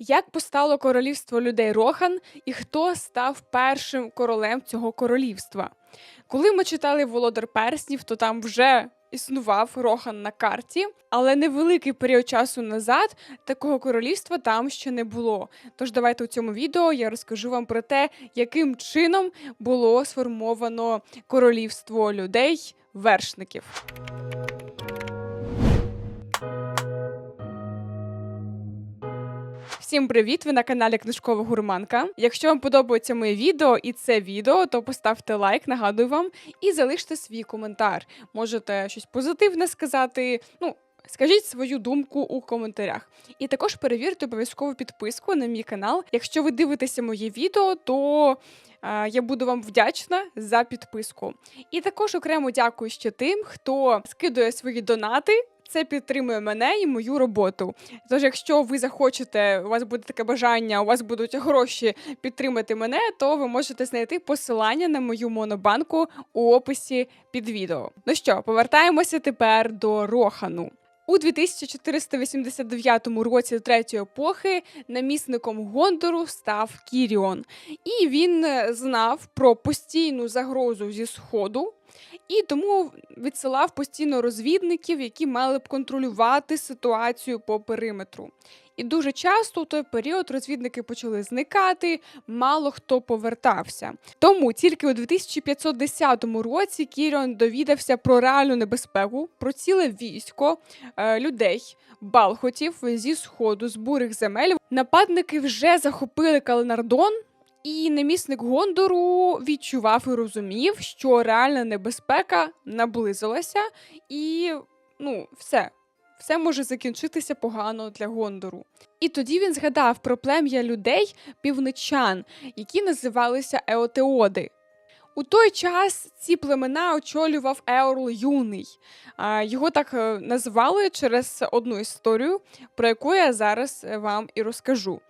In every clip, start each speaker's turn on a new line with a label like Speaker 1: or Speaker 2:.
Speaker 1: Як постало королівство людей Рохан і хто став першим королем цього королівства? Коли ми читали Володар Перснів, то там вже існував Рохан на карті, але невеликий період часу назад такого королівства там ще не було. Тож давайте у цьому відео я розкажу вам про те, яким чином було сформовано королівство людей вершників. Всім привіт! Ви на каналі Книжкова Гурманка. Якщо вам подобається моє відео і це відео, то поставте лайк, нагадую вам, і залиште свій коментар. Можете щось позитивне сказати. Ну, скажіть свою думку у коментарях. І також перевірте обов'язково підписку на мій канал. Якщо ви дивитеся моє відео, то е, я буду вам вдячна за підписку. І також окремо дякую ще тим, хто скидує свої донати. Це підтримує мене і мою роботу. Тож, якщо ви захочете, у вас буде таке бажання, у вас будуть гроші підтримати мене, то ви можете знайти посилання на мою монобанку у описі під відео. Ну що, повертаємося тепер до Рохану. У 2489 році третьої епохи намісником Гондору став Кіріон, і він е, знав про постійну загрозу зі сходу. І тому відсилав постійно розвідників, які мали б контролювати ситуацію по периметру. І дуже часто у той період розвідники почали зникати, мало хто повертався. Тому тільки у 2510 році Кіріон довідався про реальну небезпеку, про ціле військо е, людей, балхотів зі сходу, з бурих земель. Нападники вже захопили Каленардон. І намісник Гондору відчував і розумів, що реальна небезпека наблизилася, і ну, все, все може закінчитися погано для Гондору. І тоді він згадав про плем'я людей півничан, які називалися Еотеоди. У той час ці племена очолював Еорл Юний. Його так називали назвали через одну історію, про яку я зараз е, вам і розкажу.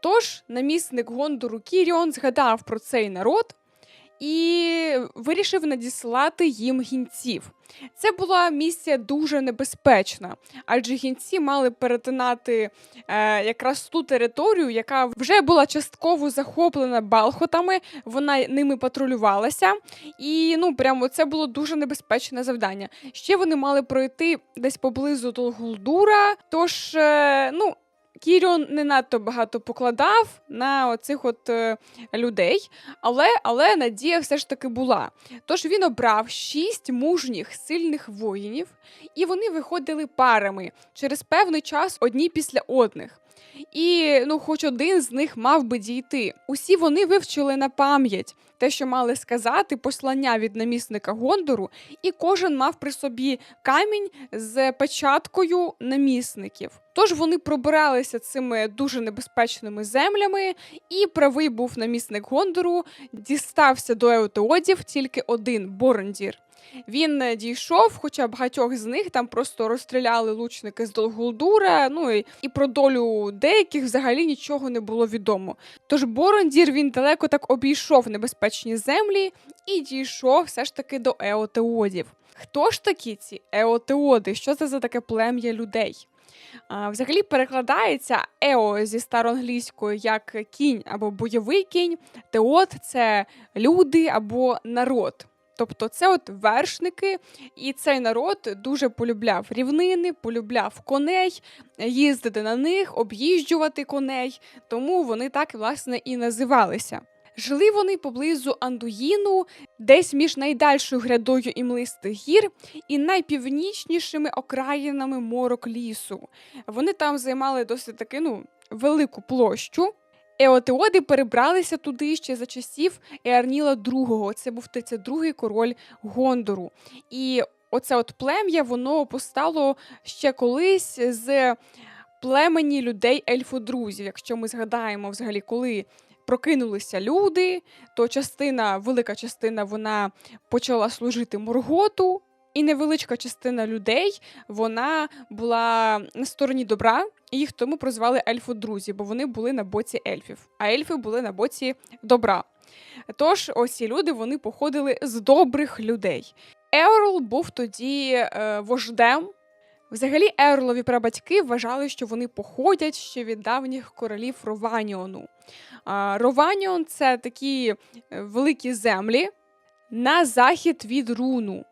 Speaker 1: Тож, намісник Гондору Кіріон згадав про цей народ і вирішив надіслати їм гінців. Це була місія дуже небезпечна, адже гінці мали перетинати е, якраз ту територію, яка вже була частково захоплена балхотами. Вона ними патрулювалася, і ну прямо це було дуже небезпечне завдання. Ще вони мали пройти десь поблизу до Гулдура. Тож, е, ну. Кіріон не надто багато покладав на оцих от е, людей, але але надія все ж таки була. Тож він обрав шість мужніх сильних воїнів, і вони виходили парами через певний час одні після одних. І ну, хоч один з них мав би дійти. Усі вони вивчили на пам'ять те, що мали сказати, послання від намісника Гондору, і кожен мав при собі камінь з печаткою намісників. Тож вони пробиралися цими дуже небезпечними землями, і правий був намісник Гондору, дістався до еотеодів тільки один Борендір. Він дійшов, хоча багатьох з них там просто розстріляли лучники з Долгулдура. Ну і, і про долю деяких взагалі нічого не було відомо. Тож Борондір він далеко так обійшов небезпечні землі і дійшов все ж таки до еотеодів. Хто ж такі ці еотеоди? Що це за таке плем'я людей? А, Взагалі перекладається ео зі староанглійської як кінь або бойовий кінь, теот це люди або народ. Тобто це от вершники, і цей народ дуже полюбляв рівнини, полюбляв коней, їздити на них, об'їжджувати коней, тому вони так власне і називалися. Жили вони поблизу Андуїну, десь між найдальшою грядою і млистих гір і найпівнічнішими окраїнами морок лісу. Вони там займали досить таки ну, велику площу. Еотеоди перебралися туди ще за часів Еарніла II. Це був 32-й король Гондору. І оце от плем'я воно постало ще колись з племені людей ельфодрузів. Якщо ми згадаємо взагалі, коли прокинулися люди, то частина, велика частина вона почала служити Морготу. І невеличка частина людей вона була на стороні добра, їх тому прозвали ельфодрузі, бо вони були на боці ельфів, а ельфи були на боці добра. Тож, ось ці люди вони походили з добрих людей. Еорл був тоді е, вождем Взагалі, Еорлові прабатьки вважали, що вони походять ще від давніх королів Рованіону. А, Рованіон це такі е, великі землі на захід від Руну.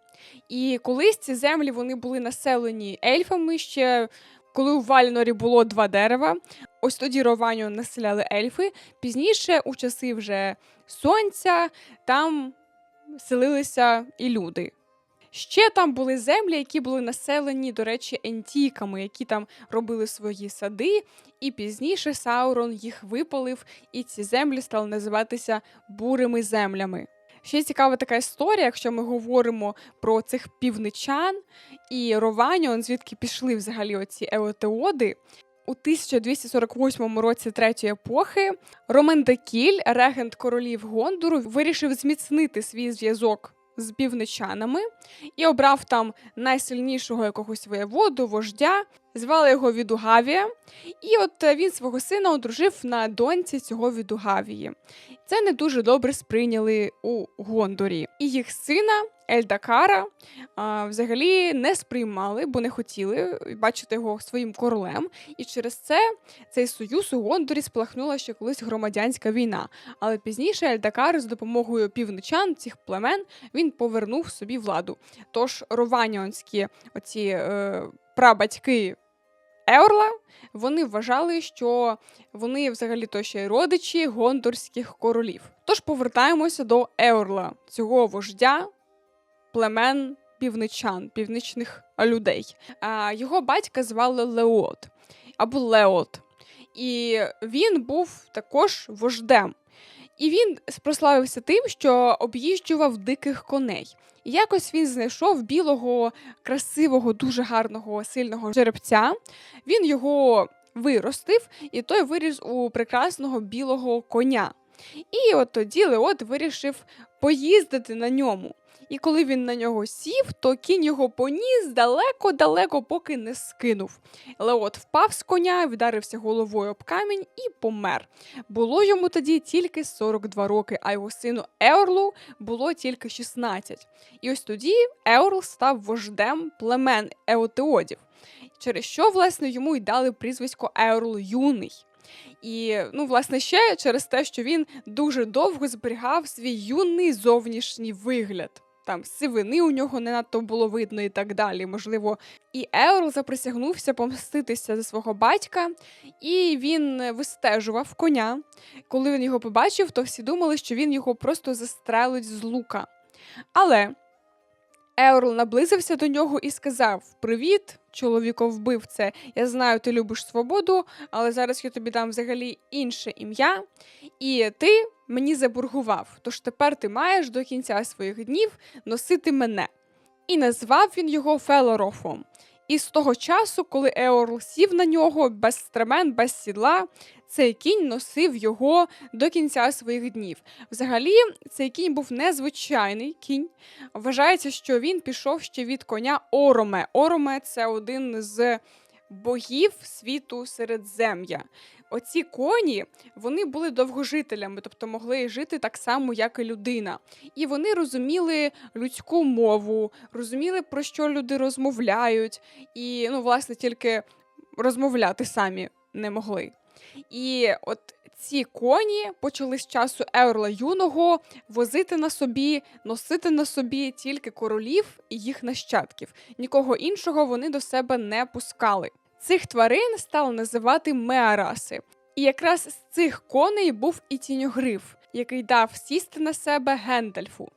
Speaker 1: І колись ці землі вони були населені ельфами ще. Коли у Валінорі було два дерева, ось тоді Рованіон населяли ельфи. Пізніше, у часи вже сонця, там селилися і люди. Ще там були землі, які були населені, до речі, ентіками, які там робили свої сади, і пізніше Саурон їх випалив, і ці землі стали називатися бурими землями. Ще цікава така історія, якщо ми говоримо про цих півничан і Рованіон, звідки пішли взагалі оці еотеоди. У 1248 році третьої епохи Ромендакіль, регент королів Гондуру, вирішив зміцнити свій зв'язок з півничанами і обрав там найсильнішого якогось воєводу, вождя, звали його Відугавія. І от е, він свого сина одружив на доньці цього Відугавії. Це не дуже добре сприйняли у Гондорі. І їх сина Ельдакара а, взагалі не сприймали, бо не хотіли бачити його своїм королем. І через це цей союз у Гондорі спалахнула ще колись громадянська війна. Але пізніше Ельдакар з допомогою півничан цих племен він повернув собі владу. Тож рованіонські оці е, прабатьки Еорла вони вважали, що вони взагалі то ще й родичі гондорських королів. Тож повертаємося до Еорла, цього вождя племен півничан, північних людей. А, Його батька звали Леот або Леот. І він був також вождем. І він прославився тим, що об'їжджував диких коней. І якось він знайшов білого, красивого, дуже гарного, сильного жеребця. Він його виростив, і той виріс у прекрасного білого коня. І от тоді Леот вирішив поїздити на ньому. І коли він на нього сів, то кінь його поніс далеко-далеко, поки не скинув. Леот впав з коня, вдарився головою об камінь і помер. Було йому тоді тільки 42 роки, а його сину Еорлу було тільки 16. І ось тоді Еорл став вождем племен Еотеодів, через що, власне, йому й дали прізвисько Еорл Юний. І, ну, власне, ще через те, що він дуже довго зберігав свій юний зовнішній вигляд. Там сивини у нього не надто було видно і так далі. Можливо, і Еорл заприсягнувся помститися за свого батька, і він вистежував коня. Коли він його побачив, то всі думали, що він його просто застрелить з лука. Але Еорл наблизився до нього і сказав: Привіт, чоловіковбивце, я знаю, ти любиш свободу, але зараз я тобі дам взагалі інше ім'я, і ти мені заборгував. Тож тепер ти маєш до кінця своїх днів носити мене. І назвав він його Фелорофом. І з того часу, коли Еорл сів на нього без стремен, без сідла, цей кінь носив його до кінця своїх днів. Взагалі, цей кінь був незвичайний кінь. Вважається, що він пішов ще від коня Ороме. Ороме це один з богів світу Середзем'я. Оці коні вони були довгожителями, тобто могли жити так само, як і людина. І вони розуміли людську мову, розуміли, про що люди розмовляють, і, ну, власне, тільки розмовляти самі не могли. І от ці коні почали з часу Еорла юного возити на собі, носити на собі тільки королів і їх нащадків. Нікого іншого вони до себе не пускали. Цих тварин стали називати меараси. І якраз з цих коней був і тіньогриф, який дав сісти на себе Гендальфу.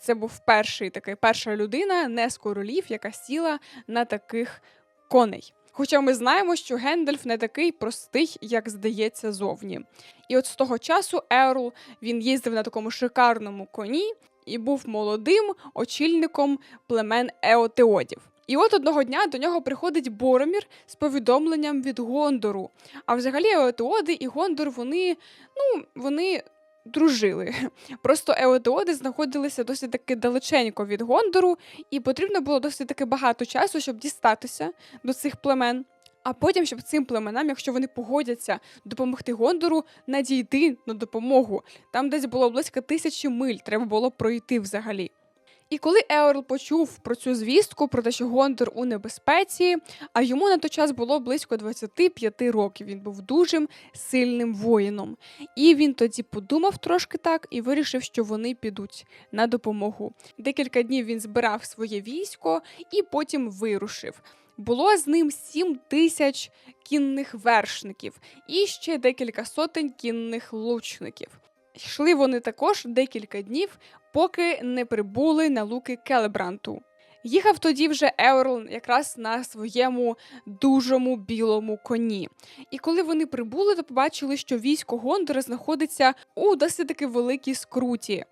Speaker 1: Це був перший такий перша людина, не з королів, яка сіла на таких коней. Хоча ми знаємо, що Гендальф не такий простий, як здається, зовні. І от з того часу Ерл він їздив на такому шикарному коні і був молодим очільником племен Еотеодів. І от одного дня до нього приходить Боромір з повідомленням від Гондору. А взагалі Еотеоди і Гондор вони, ну, вони дружили. Просто Еодеоди знаходилися досить таки далеченько від Гондору, і потрібно було досить таки багато часу, щоб дістатися до цих племен. А потім, щоб цим племенам, якщо вони погодяться допомогти Гондору, надійти на допомогу. Там десь було близько тисячі миль, треба було пройти взагалі. І коли Еорл почув про цю звістку, про те, що Гондор у небезпеці, а йому на той час було близько 25 років. Він був дуже сильним воїном. І він тоді подумав трошки так і вирішив, що вони підуть на допомогу. Декілька днів він збирав своє військо і потім вирушив. Було з ним сім тисяч кінних вершників і ще декілька сотень кінних лучників. Йшли вони також декілька днів, поки не прибули на луки Келебранту. Їхав тоді вже Еорл якраз на своєму дужому білому коні. І коли вони прибули, то побачили, що військо Гондора знаходиться у досить таки великій скруті.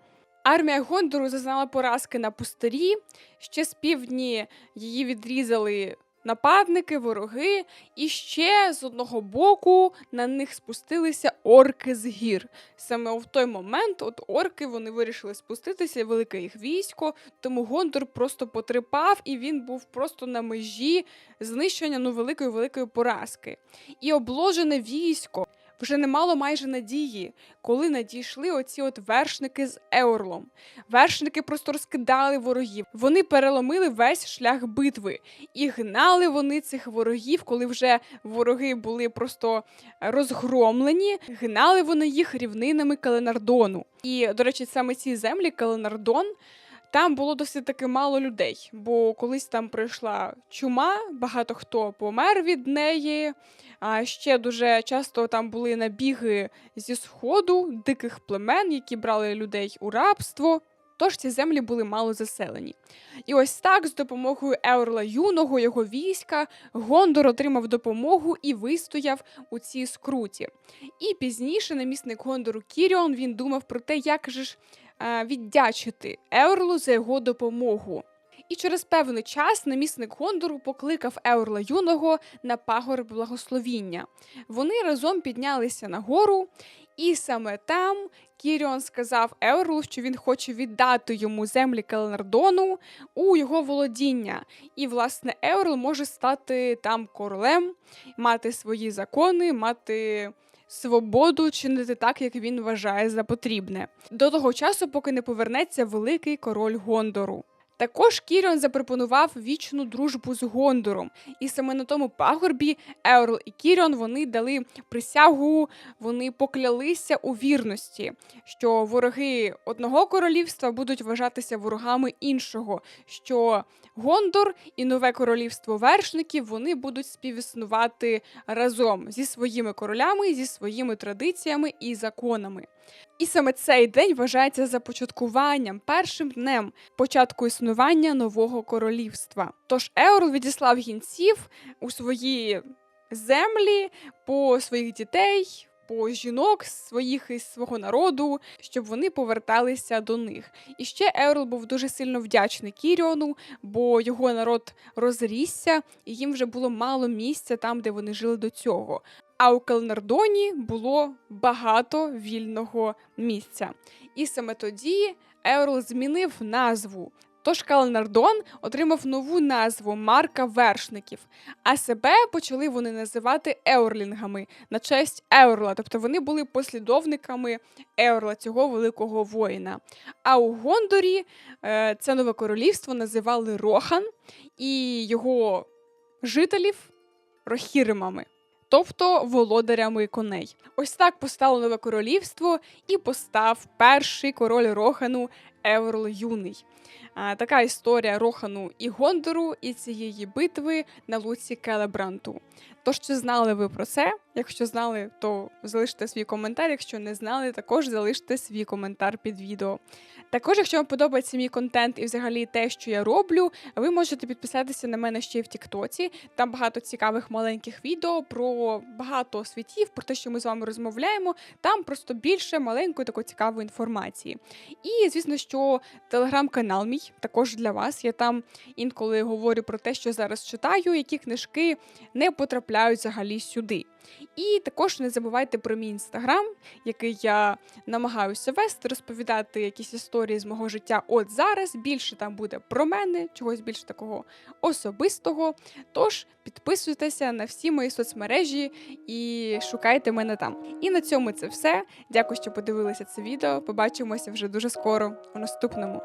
Speaker 1: Армія Гондору зазнала поразки на пустирі. Ще з півдні її відрізали нападники, вороги, і ще з одного боку на них спустилися орки з гір. Саме в той момент, от орки вони вирішили спуститися, велике їх військо, тому Гондор просто потрипав, і він був просто на межі знищення ну великої великої поразки. І обложене військо. Вже не мало майже надії, коли надійшли оці от вершники з Еорлом. Вершники просто розкидали ворогів. Вони переломили весь шлях битви і гнали вони цих ворогів, коли вже вороги були просто розгромлені. Гнали вони їх рівнинами Каленардону. І, до речі, саме ці землі Каленардон. Там було досить таки мало людей, бо колись там прийшла чума, багато хто помер від неї. А ще дуже часто там були набіги зі сходу диких племен, які брали людей у рабство. Тож ці землі були мало заселені. І ось так, з допомогою Еорла Юного, його війська, Гондор отримав допомогу і вистояв у цій скруті. І пізніше намісник Гондору Кіріон він думав про те, як же ж віддячити Еорлу за його допомогу. І через певний час намісник Гондору покликав Еорла Юного на пагор благословіння. Вони разом піднялися на гору, і саме там Кіріон сказав Еорлу, що він хоче віддати йому землі Каленардону у його володіння. І, власне, Еорл може стати там королем, мати свої закони, мати. Свободу чинити так, як він вважає за потрібне, до того часу, поки не повернеться великий король Гондору. Також Кіріон запропонував вічну дружбу з Гондором, і саме на тому пагорбі Еорл і Кіріон вони дали присягу, вони поклялися у вірності, що вороги одного королівства будуть вважатися ворогами іншого. що Гондор і нове королівство вершників вони будуть співіснувати разом зі своїми королями, зі своїми традиціями і законами. І саме цей день вважається започаткуванням першим днем початку існування нового королівства. Тож Еорл відіслав гінців у свої землі по своїх дітей. По жінок своїх із свого народу, щоб вони поверталися до них. І ще Еорл був дуже сильно вдячний Кіріону, бо його народ розрісся, і їм вже було мало місця там, де вони жили до цього. А у Калнардоні було багато вільного місця. І саме тоді Еорл змінив назву. Тож Калнардон отримав нову назву Марка Вершників, а себе почали вони називати Еорлінгами на честь Еорла, тобто вони були послідовниками Еорла, цього великого воїна. А у Гондорі е, це нове королівство називали Рохан і його жителів Рохіримами тобто володарями коней. Ось так постало нове королівство і постав перший король Рохану Еверл Юний. А, Така історія Рохану і Гондору і цієї битви на луці Келебранту. Тож, чи знали ви про це? Якщо знали, то залиште свій коментар. Якщо не знали, також залиште свій коментар під відео. Також, якщо вам подобається мій контент і взагалі те, що я роблю, ви можете підписатися на мене ще й в Тіктоці. Там багато цікавих маленьких відео про багато світів, про те, що ми з вами розмовляємо. Там просто більше маленької такої цікавої інформації. І, звісно, що телеграм-канал мій також для вас. Я там інколи говорю про те, що зараз читаю, які книжки не потрапляють взагалі сюди. І також не забувайте про мій інстаграм, який я намагаюся вести, розповідати якісь історії з мого життя. От зараз більше там буде про мене, чогось більш такого особистого. Тож підписуйтеся на всі мої соцмережі і шукайте мене там. І на цьому це все. Дякую, що подивилися це відео. Побачимося вже дуже скоро наступному.